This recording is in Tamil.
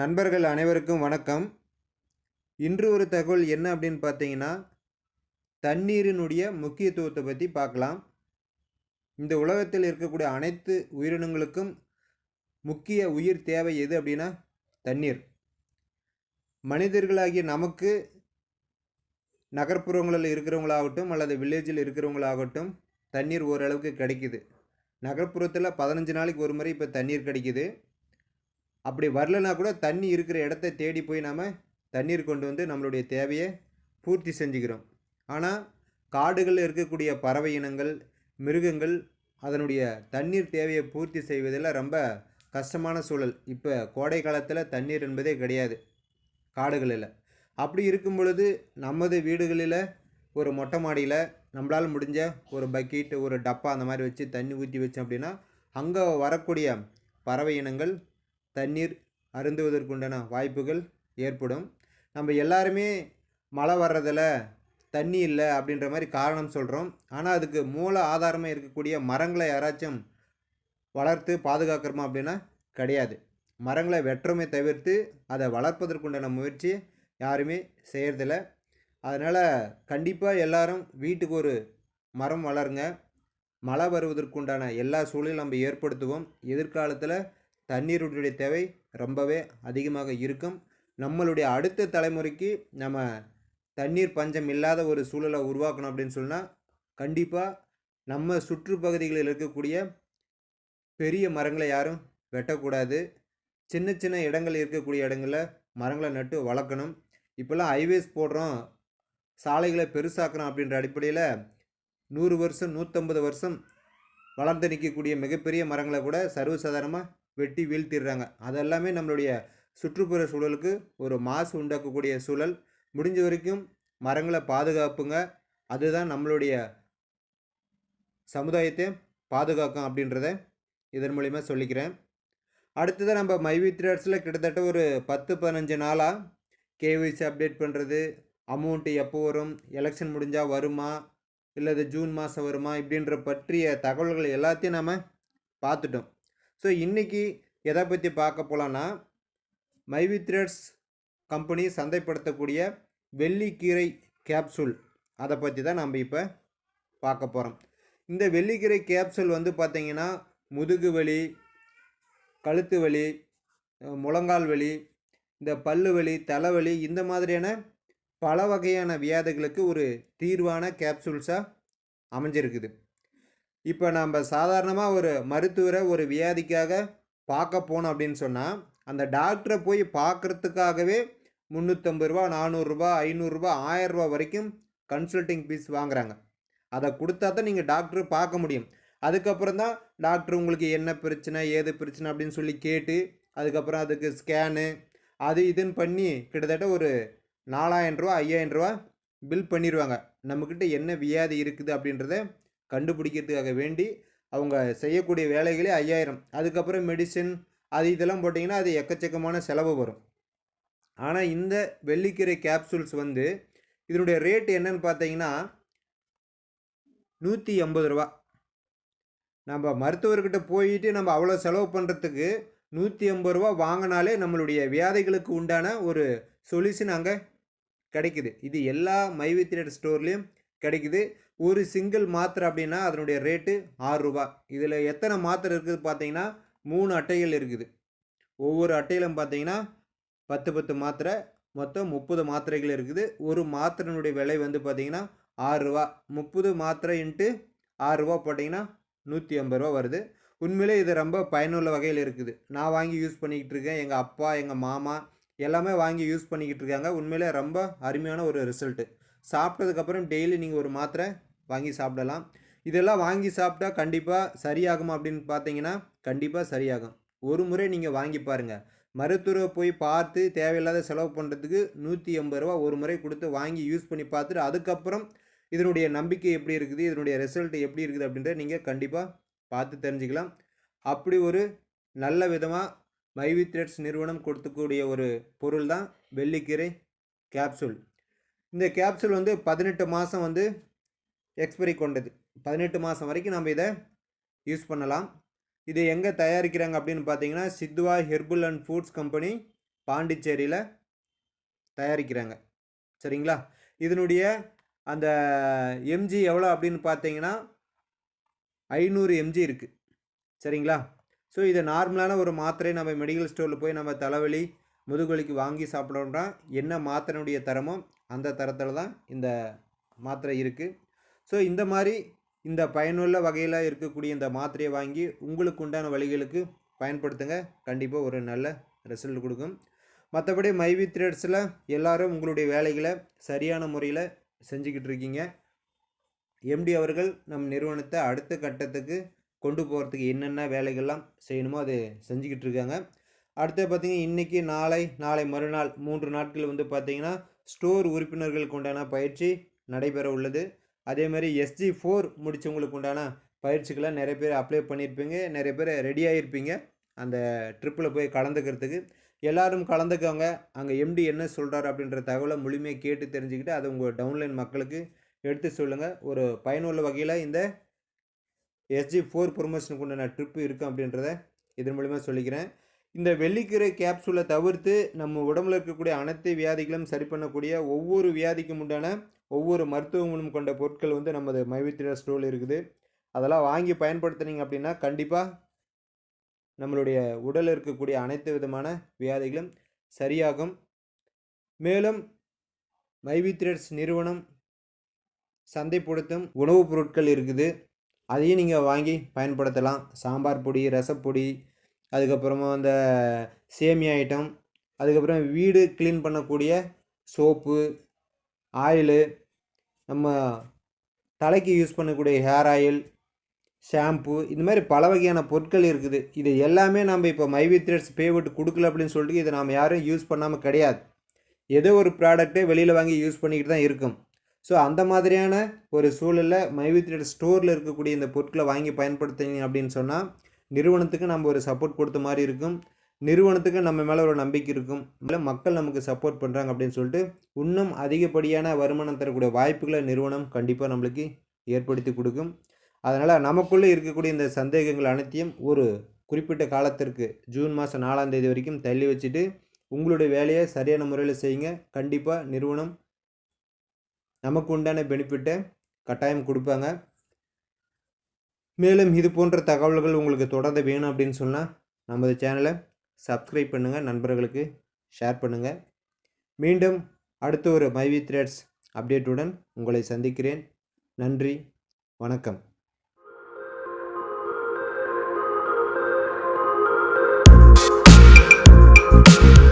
நண்பர்கள் அனைவருக்கும் வணக்கம். இன்று ஒரு தகவல் என்ன அப்படின்னு பார்த்தீங்கன்னா தண்ணீரினுடைய முக்கியத்துவத்தை பற்றி பார்க்கலாம். இந்த உலகத்தில் இருக்கக்கூடிய அனைத்து உயிரினங்களுக்கும் முக்கிய உயிர் தேவை எது அப்படின்னா தண்ணீர். மனிதர்களாகிய நமக்கு நகர்ப்புறங்களில் இருக்கிறவங்களாகட்டும் அல்லது வில்லேஜில் இருக்கிறவங்களாகட்டும் தண்ணீர் ஓரளவுக்கு கிடைக்குது. நகர்ப்புறத்தில் பதினஞ்சு நாளைக்கு ஒரு முறை இப்போ தண்ணீர் கிடைக்குது. அப்படி வரலனா கூட தண்ணி இருக்கிற இடத்த தேடி போய் நாம் தண்ணீர் கொண்டு வந்து நம்மளுடைய தேவையை பூர்த்தி செஞ்சுக்கிறோம். ஆனால் காடுகளில் இருக்கக்கூடிய பறவை இனங்கள் மிருகங்கள் அதனுடைய தண்ணீர் தேவையை பூர்த்தி செய்வதில் ரொம்ப கஷ்டமான சூழல். இப்போ கோடை காலத்தில் தண்ணீர் என்பதே கிடையாது காடுகளில். அப்படி இருக்கும் பொழுது நமது வீடுகளில் ஒரு மொட்டை மாடியில் நம்மளால் முடிஞ்ச ஒரு பக்கெட் ஒரு டப்பா அந்த மாதிரி வச்சு தண்ணி ஊற்றி வச்சோம் அப்படின்னா அங்கே வரக்கூடிய பறவை இனங்கள் தண்ணீர் அருந்துவதற்குண்டான வாய்ப்புகள் ஏற்படும். நம்ம எல்லாருமே மழை வர்றதில் தண்ணி இல்லை அப்படின்ற மாதிரி காரணம் சொல்கிறோம் ஆனால் அதுக்கு மூல ஆதாரமாக இருக்கக்கூடிய மரங்களை யாராச்சும் வளர்த்து பாதுகாக்கிறோமா அப்படின்னா கிடையாது. மரங்களை வெட்டுறமே தவிர்த்து அதை வளர்ப்பதற்குண்டான முயற்சி யாருமே செய்கிறதில்ல அதனால் கண்டிப்பாக எல்லாரும் வீட்டுக்கு ஒரு மரம் வளருங்க. மழை வருவதற்குண்டான எல்லா சூழலும் நம்ம ஏற்படுத்துவோம். எதிர்காலத்தில் தண்ணீருடைய தேவை ரொம்பவே அதிகமாக இருக்கும். நம்மளுடைய அடுத்த தலைமுறைக்கு நம்ம தண்ணீர் பஞ்சம் இல்லாத ஒரு சூழலை உருவாக்கணும் அப்படின்னு சொன்னால் கண்டிப்பாக நம்ம சுற்றுப்பகுதிகளில் இருக்கக்கூடிய பெரிய மரங்களை யாரும் வெட்டக்கூடாது. சின்ன சின்ன இடங்கள் இருக்கக்கூடிய இடங்களில் மரங்களை நட்டு வளர்க்கணும். இப்போல்லாம் ஹைவேஸ் போடுறோம். சாலைகளை பெருசாக்கணும் அப்படின்ற அடிப்படையில் நூறு வருஷம் நூற்றம்பது வருஷம் வளர்ந்து நிற்கக்கூடிய மிகப்பெரிய மரங்களை கூட சர்வசாதாரணமாக வெட்டி வீழ்த்திடுறாங்க. அதெல்லாமே நம்மளுடைய சுற்றுப்புற சூழலுக்கு ஒரு மாசு உண்டாக்கக்கூடிய சூழல். முடிஞ்ச வரைக்கும் மரங்களை பாதுகாப்புங்க. அதுதான் நம்மளுடைய சமுதாயத்தை பாதுகாக்கும் அப்படின்றத இதன் மூலிமா சொல்லிக்கிறேன். அடுத்ததாக நம்ம மைவி த்ரேட்ஸில் கிட்டத்தட்ட ஒரு பத்து பதினஞ்சு நாளாக கேவிசி அப்டேட் பண்ணுறது அமௌண்ட்டு எப்போ வரும்? எலெக்ஷன் முடிஞ்சால் வருமா? இல்லை இது ஜூன் மாதம் வருமா? இப்படின்ற பற்றிய தகவல்கள் எல்லாத்தையும் நாம் பார்த்துட்டோம். ஸோ இன்றைக்கி எதை பற்றி பார்க்க போகலான்னா மைவித்ரட்ஸ் கம்பெனி சந்தைப்படுத்தக்கூடிய வெள்ளிக்கீரை கேப்சூல் அதை பற்றி தான் நம்ம இப்போ பார்க்க போகிறோம் இந்த வெள்ளிக்கீரை கேப்சூல் வந்து பார்த்திங்கன்னா முதுகு வலி கழுத்து வலி முழங்கால் வலி இந்த பல்லு வலி தலைவலி இந்த மாதிரியான பல வகையான வியாதிகளுக்கு ஒரு தீர்வான கேப்சூல்ஸாக அமைஞ்சிருக்குது. இப்போ நம்ம சாதாரணமாக ஒரு மருத்துவரை ஒரு வியாதிக்காக பார்க்க போனோம் அப்படின்னு சொன்னால் அந்த டாக்டரை போய் பார்க்குறதுக்காகவே முந்நூற்றம்பது ரூபா நானூறுரூபா ஐநூறுரூபா ஆயரூபா வரைக்கும் கன்சல்டிங் ஃபீஸ் வாங்குறாங்க. அதை கொடுத்தா தான் நீங்கள் டாக்டரை பார்க்க முடியும். அதுக்கப்புறம் தான் டாக்டர் உங்களுக்கு என்ன பிரச்சனை ஏது பிரச்சனை அப்படின்னு சொல்லி கேட்டு அதுக்கப்புறம் அதுக்கு ஸ்கேனு அது இதுன்னு பண்ணி கிட்டத்தட்ட ஒரு நாலாயிரம் ரூபா ஐயாயிரம் ரூபா பில் பண்ணிடுவாங்க நம்மக்கிட்ட என்ன வியாதி இருக்குது அப்படின்றத கண்டுபிடிக்கிறதுக்காக வேண்டி அவங்க செய்யக்கூடிய வேலைகளே ஐயாயிரம். அதுக்கப்புறம் மெடிசின் அது இதெல்லாம் போட்டிங்கன்னா அது எக்கச்சக்கமான செலவு வரும். ஆனால் இந்த வெள்ளிக்கீரை கேப்சூல்ஸ் வந்து இதனுடைய ரேட் என்னன்னு பார்த்தீங்கன்னா நூற்றி எண்பது ரூபா. நம்ம மருத்துவர்கிட்ட போயிட்டு நம்ம அவ்வளோ செலவு பண்ணுறதுக்கு நூற்றி ஐம்பது ரூபா வாங்கினாலே நம்மளுடைய வியாதிகளுக்கு உண்டான ஒரு சொல்யூஷன் அங்கே கிடைக்குது. இது எல்லா மைவித்திரேட் ஸ்டோர்லேயும் கிடைக்குது. ஒரு சிங்கிள் மாத்திரை அப்படின்னா அதனுடைய ரேட்டு ஆறு ரூபா. இதில் எத்தனை மாத்திரை இருக்குது பார்த்தீங்கன்னா மூணு அட்டைகள் இருக்குது. ஒவ்வொரு அட்டையிலும் பார்த்தீங்கன்னா பத்து பத்து மாத்திரை மொத்தம் முப்பது மாத்திரைகள் இருக்குது. ஒரு மாத்திரைனுடைய விலை வந்து பார்த்தீங்கன்னா ஆறுரூவா முப்பது மாத்திரை இன்ட்டு ஆறுரூவா போட்டிங்கன்னா நூற்றி ஐம்பது ரூபா வருது. உண்மையிலே இது ரொம்ப பயனுள்ள வகையில் இருக்குது. நான் வாங்கி யூஸ் பண்ணிக்கிட்டு இருக்கேன். எங்கள் அப்பா எங்கள் மாமா எல்லாமே வாங்கி யூஸ் பண்ணிக்கிட்டு இருக்காங்க. உண்மையிலே ரொம்ப அருமையான ஒரு ரிசல்ட்டு சாப்பிட்டதுக்கப்புறம் டெய்லி நீங்கள் ஒரு மாத்திரை வாங்கி சாப்பிடலாம். இதெல்லாம் வாங்கி சாப்பிட்டா கண்டிப்பாக சரியாகுமா அப்படின்னு பார்த்தீங்கன்னா கண்டிப்பாக சரியாகும். ஒரு முறை நீங்கள் வாங்கி பாருங்கள் மருத்துவரை போய் பார்த்து தேவையில்லாத செலவு பண்ணுறதுக்கு நூற்றி எண்பது ரூபா ஒரு முறை கொடுத்து வாங்கி யூஸ் பண்ணி பார்த்துட்டு அதுக்கப்புறம் இதனுடைய நம்பிக்கை எப்படி இருக்குது இதனுடைய ரிசல்ட் எப்படி இருக்குது அப்படின்றத நீங்கள் கண்டிப்பாக பார்த்து தெரிஞ்சுக்கலாம். அப்படி ஒரு நல்ல விதமாக மைவி த்ரெட்ஸ் நிறுவனம் கொடுத்துக்கூடிய ஒரு பொருள் தான் வெள்ளிக்கீரை கேப்சூல் இந்த கேப்சூல் வந்து பதினெட்டு மாதம் வந்து எக்ஸ்பைரி கொண்டது. பதினெட்டு மாதம் வரைக்கும் நம்ம இதை யூஸ் பண்ணலாம். இது எங்கே தயாரிக்கிறாங்க அப்படின்னு பார்த்தீங்கன்னா Sithva herbal and foods company பாண்டிச்சேரியில் தயாரிக்கிறாங்க. சரிங்களா? இதனுடைய அந்த எம்ஜி எவ்வளோ அப்படின்னு பார்த்தீங்கன்னா ஐநூறு எம்ஜி இருக்குது சரிங்களா? ஸோ இதை நார்மலான ஒரு மாத்திரை நம்ம மெடிக்கல் ஸ்டோரில் போய் நம்ம தலைவலி முதுகுவலிக்கு வாங்கி சாப்பிட்றோம்னா என்ன மாத்திரையுடைய தரமோ அந்த தரத்தில் தான் இந்த மாத்திரை இருக்குது ஸோ இந்த மாதிரி இந்த பயனுள்ள வகையில் இருக்கக்கூடிய இந்த மாத்திரையை வாங்கி உங்களுக்கு உண்டான வழிகளுக்கு பயன்படுத்துங்க. கண்டிப்பாக ஒரு நல்ல ரிசல்ட் கொடுக்கும். மற்றபடி மைவி த்ரெட்ஸில் எல்லோரும் உங்களுடைய வேலைகளை சரியான முறையில் செஞ்சுக்கிட்டு இருக்கீங்க. எம்டி அவர்கள் நம் நிறுவனத்தை அடுத்த கட்டத்துக்கு கொண்டு போகிறதுக்கு என்னென்ன வேலைகள்லாம் செய்யணுமோ அது செஞ்சுக்கிட்டு இருக்காங்க. அடுத்து பார்த்திங்கன்னா இன்றைக்கி நாளை நாளை மறுநாள் மூன்று நாட்கள் வந்து பார்த்திங்கன்னா ஸ்டோர் உறுப்பினர்களுக்கு உண்டான பயிற்சி நடைபெற உள்ளது. அதே மாதிரி எஸ்ஜி ஃபோர் முடித்தவங்களுக்கு உண்டான பயிற்சிக்கெல்லாம் நிறைய பேர் அப்ளை பண்ணியிருப்பீங்க நிறைய பேர் ரெடி ஆகிருப்பீங்க அந்த ட்ரிப்பில் போய் கலந்துக்கிறதுக்கு. எல்லோரும் கலந்துக்கோங்க. அங்கே எம்டி என்ன சொல்கிறார் அப்படின்ற தகவலை முழுமையாக கேட்டு தெரிஞ்சுக்கிட்டு அதை உங்கள் டவுன்லைன் மக்களுக்கு எடுத்து சொல்லுங்கள் ஒரு பயனுள்ள வகையில் இந்த எஸ்ஜி ஃபோர் ப்ரொமோஷனுக்கு உண்டான ட்ரிப்பு இருக்கும் அப்படின்றத இதன் மூலிமா சொல்லிக்கிறேன். இந்த வெள்ளிக்கீரை கேப்சூலை தவிர்த்து நம்ம உடம்புல இருக்கக்கூடிய அனைத்து வியாதிகளும் சரி பண்ணக்கூடிய ஒவ்வொரு வியாதிக்கும் உண்டான ஒவ்வொரு மருத்துவ குணம் கொண்ட பொருட்கள் வந்து நமது மைவித்திர ஸ்டோரில் இருக்குது. அதெல்லாம் வாங்கி பயன்படுத்துனீங்க அப்படின்னா கண்டிப்பாக நம்மளுடைய உடலில் இருக்கக்கூடிய அனைத்து விதமான வியாதிகளும் சரியாகும். மேலும் மைவித்ரட்ஸ் நிறுவனம் சந்தைப்படுத்தும் உணவுப் பொருட்கள் இருக்குது. அதையும் நீங்கள் வாங்கி பயன்படுத்தலாம். சாம்பார் பொடி ரசப்பொடி அதுக்கப்புறமா அந்த சேமியா ஐட்டம் அதுக்கப்புறம் வீடு க்ளீன் பண்ணக்கூடிய சோப்பு ஆயிலு நம்ம தலைக்கு யூஸ் பண்ணக்கூடிய ஹேர் ஆயில் ஷாம்பு இந்த மாதிரி பல வகையான பொருட்கள் இருக்குது. இது எல்லாமே நம்ம இப்போ மைவி த்ரெட்ஸ் பேவிட்டு கொடுக்கல அப்படின்னு சொல்லிட்டு இதை நாம் யாரும் யூஸ் பண்ணாமல் கிடையாது. ஏதோ ஒரு ப்ராடக்ட்டே வெளியில் வாங்கி யூஸ் பண்ணிக்கிட்டு தான் இருக்கும். ஸோ அந்த மாதிரியான ஒரு சூழலில் மைவி த்ரெட் ஸ்டோரில் இருக்கக்கூடிய இந்த பொருட்களை வாங்கி பயன்படுத்தினீங்க அப்படின்னு சொன்னால் நிறுவனத்துக்கு நம்ம ஒரு சப்போர்ட் கொடுத்த மாதிரி இருக்கும். நிறுவனத்துக்கு நம்ம மேலே ஒரு நம்பிக்கை இருக்கும். இல்லை மக்கள் நமக்கு சப்போர்ட் பண்ணுறாங்க அப்படின்னு சொல்லிட்டு இன்னும் அதிகப்படியான வருமானம் தரக்கூடிய வாய்ப்புகளை நிறுவனம் கண்டிப்பாக நம்மளுக்கு ஏற்படுத்தி கொடுக்கும். அதனால் நமக்குள்ளே இருக்கக்கூடிய இந்த சந்தேகங்கள் அனைத்தையும் ஒரு குறிப்பிட்ட காலத்திற்கு ஜூன் மாதம் நாலாம் தேதி வரைக்கும் தள்ளி வச்சுட்டு உங்களுடைய வேலையை சரியான முறையில் செய்யுங்க. கண்டிப்பாக நிறுவனம் நமக்கு உண்டான பெனிஃபிட்டை கட்டாயம் கொடுப்பாங்க. மேலும் இது போன்ற தகவல்கள் உங்களுக்கு தொடர்ந்து வேணும் அப்படின்னு சொன்னால் நமது சேனலை சப்ஸ்கிரைப் பண்ணுங்கள் நண்பர்களுக்கு ஷேர் பண்ணுங்கள் மீண்டும் அடுத்த ஒரு மைவி த்ரெட்ஸ் அப்டேட்டுடன் உங்களை சந்திக்கிறேன். நன்றி வணக்கம். Thank